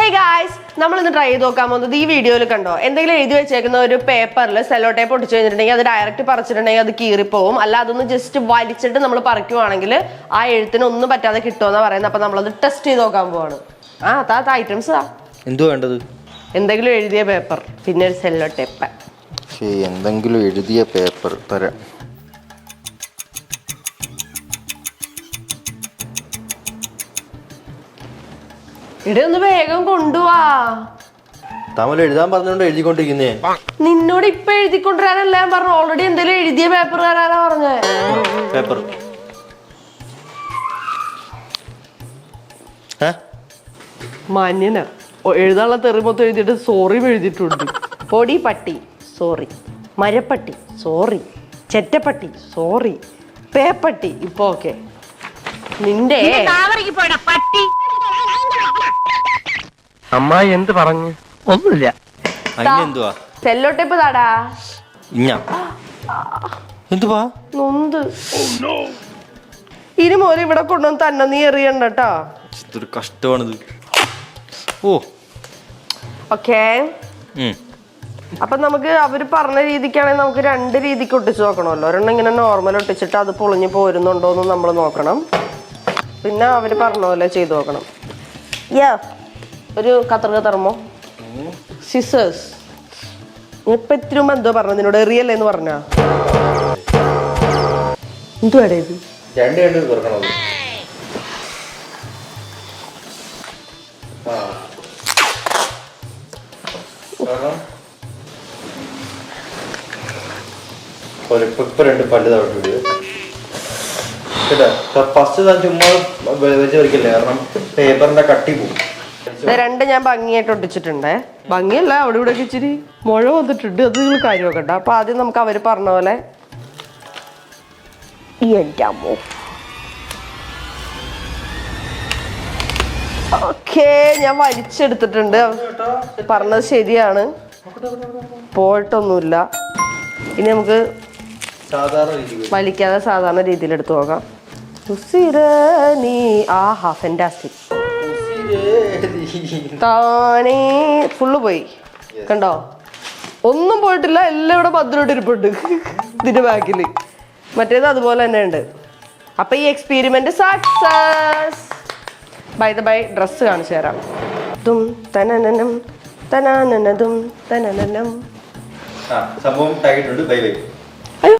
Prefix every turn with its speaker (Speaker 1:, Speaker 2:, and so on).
Speaker 1: Hey guys നമ്മൾ ഇന്ന് try ചെയ്ത് നോക്കാൻ പോകുന്നത് ഈ വീഡിയോയിൽ കണ്ടോ? എന്തെങ്കിലും എഴുതി വെച്ചേക്കുന്ന ഒരു പേപ്പറിൽ സെല്ലോ ടേപ്പ് ഒട്ടിച്ചു കഴിഞ്ഞിട്ടുണ്ടെങ്കിൽ അത് ഡയറക്റ്റ് പറിച്ചിട്ടുണ്ടെങ്കിൽ അത് കീറിപ്പോവും. അല്ല അതൊന്ന് ജസ്റ്റ് വലിച്ചിട്ട് നമ്മൾ പറിക്കുവാണെങ്കിൽ ആ എഴുത്തിന് ഒന്നും പറ്റാതെ കിട്ടുമെന്നാണ് പറയുന്നത്. അപ്പൊ നമ്മളത് ടെസ്റ്റ് ചെയ്ത് നോക്കാൻ പോവാണ്. ആ താത്ത ഐറ്റംസ് ആ.
Speaker 2: എന്തു വേണ്ടത്?
Speaker 1: എന്തെങ്കിലും എഴുതിയ പേപ്പർ പിന്നെ ഒരു സെല്ലോ ടേപ്പ്
Speaker 2: എന്തെങ്കിലും എഴുതിയ പേപ്പർ തരാം.
Speaker 1: ഇവിടെ ഒന്ന് വേഗം കൊണ്ടുവാ.
Speaker 2: തമൽ എഴുതാൻ പറഞ്ഞോണ്ട് എഴുതിക്കൊണ്ടിരിക്കുന്നേ.
Speaker 1: നിന്നോട് ഇപ്പൊ എഴുതിക്കൊണ്ടുവരാനല്ല ഞാൻ പറഞ്ഞു ഓൾറെഡി എന്തെങ്കിലും എഴുതിയ പേപ്പർ തരാനാ പറഞ്ഞേ.
Speaker 2: പേപ്പർ
Speaker 1: മാന്യന. എഴുതാനുള്ള തെറി മൊത്തം എഴുതിയിട്ട് സോറി എഴുതിയിട്ടുണ്ട്. പൊടി പട്ടി സോറി മരപ്പട്ടി സോറി ചെറ്റപ്പട്ടി സോറി പേപ്പട്ടി ഇപ്പൊ ഓക്കെ നിന്റെ
Speaker 3: പട്ടി.
Speaker 4: അമ്മായി എന്ത് പറഞ്ഞു? ഒന്നുമില്ല.
Speaker 2: അങ്ങനെ എന്തുവാ?
Speaker 1: സെല്ലോ ടേപ്പ് താടാ.
Speaker 2: ഇഞ്ഞ? എന്തുവാ?
Speaker 1: നൊന്ത്. ഇനി മോനെ ഇവിടെ കൊണ്ടുവന്ന് തന്നെ നീ എറിയണ്ട കേട്ടോ
Speaker 2: ഇതൊരു കഷ്ടമാണിത്. ഓ.
Speaker 1: ഓക്കേ.
Speaker 2: ഉം.
Speaker 1: അപ്പൊ നമുക്ക് അവർ പറഞ്ഞ രീതിക്കാണെങ്കിൽ നമുക്ക് രണ്ട് രീതിക്ക് ഒട്ടിച്ചു നോക്കണമല്ലോ. ഒരെണ്ണം ഇങ്ങനെ നോർമൽ ഒട്ടിച്ചിട്ട് അത് പൊളിഞ്ഞു പോരുന്നുണ്ടോ എന്ന് നമ്മൾ നോക്കണം. പിന്നെ അവർ പറഞ്ഞ പോലെ ചെയ്തു നോക്കണം. യാ ഒരു കത്തർക തർമ്മോ. സിസേഴ്സ് ഇപ്പൊ എന്തോ പറഞ്ഞു നിന്നോട്. എറിയല്ലേ എന്ന് പറഞ്ഞ? എന്തുവാടേ
Speaker 2: ഫസ്റ്റ് ചുമ്മാ വെച്ച് വരിക്കില്ലേ കാരണം പേപ്പറിന്റെ കട്ടി പോകും
Speaker 1: രണ്ട് ഞാൻ ഭംഗിയായിട്ട് ഒട്ടിച്ചിട്ടുണ്ട്. ഭംഗിയല്ല അവിടെ ഇവിടെ ഇച്ചിരി മുഴ വന്നിട്ടുണ്ട്. അത് നിങ്ങൾ കാര്യം നോക്കണ്ട അപ്പൊ ആദ്യം നമുക്ക് അവർ പറഞ്ഞ പോലെ എന്റെ അമ്മോ. ഓക്കേ ഞാൻ വലിച്ചെടുത്തിട്ടുണ്ട്. പറഞ്ഞത് ശരിയാണ്. പോയിട്ടൊന്നുമില്ല. ഇനി നമുക്ക് വലിക്കാതെ സാധാരണ രീതിയിൽ എടുത്തു നോക്കാം ഹാഫ് നീ ആഹാ ഫെന്റാസ്റ്റിക് താനേ ഫുള്ള് പോയി. കണ്ടോ? ഒന്നും പോയിട്ടില്ല എല്ലാം ഇവിടെ ഭദ്രമായിട്ട് ഇരിപ്പുണ്ട്. ഇതിന്റെ ബാക്കിൽ മറ്റേത് അതുപോലെ തന്നെ ഉണ്ട്. അപ്പൊ ഈ experiment success by the by dress കാണിച്ചു തരാം. തും തനനനം തനാനനതും തനനനം.
Speaker 2: സംഭവം ഉണ്ട് ബൈ ബൈ